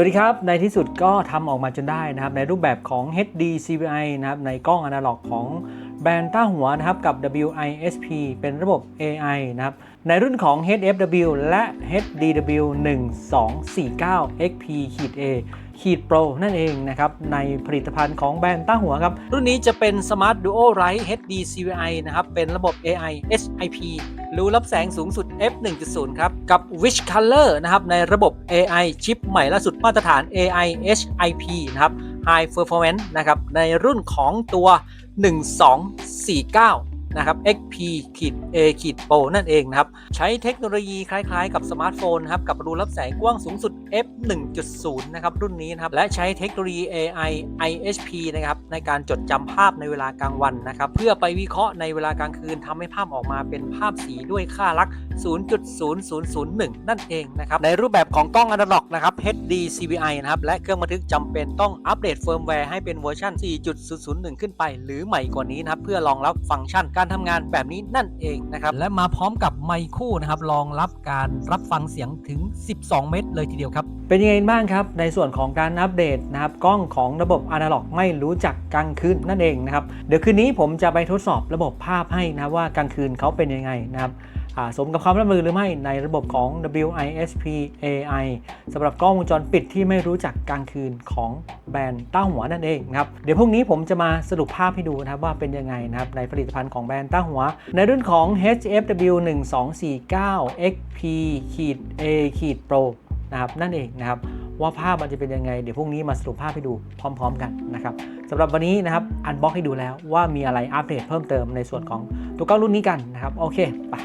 วัสดีครับ ในที่สุดก็ทำออกมาจนได้นะครับ ในรูปแบบของ HD CVI นะครับ ในกล้องอนาล็อกของ แบรนด์ต้าหัวนะครับกับ WISP เป็นระบบ AI นะครับในรุ่นของ HFW และ HDW 1249 XP A ขีดโปรนั่นเองนะครับ ในผลิตภัณฑ์ของแบรนด์ต้าหัวครับ รุ่นนี้จะเป็น Smart Duo Light HD CVI นะครับ เป็นระบบ AI HIP รู้รับแสงสูงสุด f 1.0ครับ กับ Wish Color นะครับ ในระบบ AI ชิปใหม่ล่าสุดมาตรฐาน AI HIP นะครับ High Performance นะครับในรุ่นของตัว 1249 นะครับ XP ขีด A ขีด Pro นั่นเองนะครับ ใช้เทคโนโลยีคล้ายๆ กับสมาร์ทโฟนนะครับ กับรูรับแสงกว้างสูงสุด f 1.0 นะครับ รุ่นนี้นะครับ และใช้เทคโนโลยี AI IHP นะครับ ในการจดจำภาพในเวลากลางวันนะครับ เพื่อไปวิเคราะห์ในเวลากลางคืนทำให้ภาพออกมาเป็นภาพสีด้วยค่าลักษณ์ 0.0001 นั่นเองนะครับ ในรูปแบบของกล้องอนาล็อกนะครับ HD CVI นะครับ และเครื่องบันทึกจำเป็นต้องอัปเดตเฟิร์มแวร์ให้เป็นเวอร์ชัน4.001 ขึ้นไป หรือใหม่กว่านี้นะครับ เพื่อรองรับฟังก์ชันการทำงานแบบนี้นั่นเองนะครับและมาพร้อมกับไมค์คู่นะครับรองรับการรับฟังเสียงถึง 12 เมตร เลยทีเดียวครับ เป็นยังไงบ้างครับ ในส่วนของการอัปเดตนะครับกล้องของระบบอนาล็อกไม่รู้จักกลางคืนนั่นเองนะครับเดี๋ยวคืนนี้ผมจะไปทดสอบระบบภาพให้นะว่ากลางคืนเขาเป็นยังไงนะครับ สมกับความร่วมมือหรือไม่ในระบบของ WISP AI สำหรับกล้องวงจรปิดที่ไม่รู้จักกลางคืนของแบรนด์ต้าหัวนั่นเองนะครับเดี๋ยวพรุ่งนี้ผมจะมาสรุปภาพให้ดูนะครับว่าเป็นยังไงนะครับในผลิตภัณฑ์ของแบรนด์ต้าหัว ในรุ่นของ HFW 1249 XP A Pro นะครับนั่นเองนะครับว่าภาพมันจะเป็นยังไง เดี๋ยวพรุ่งนี้มาสรุปภาพให้ดูพร้อม ๆ กันนะครับสำหรับวันนี้นะครับอันบ็อกให้ดูแล้วว่ามีอะไรอัปเดตเพิ่มเติมในส่วนของตัวกล้องรุ่นนี้กันนะครับโอเคไป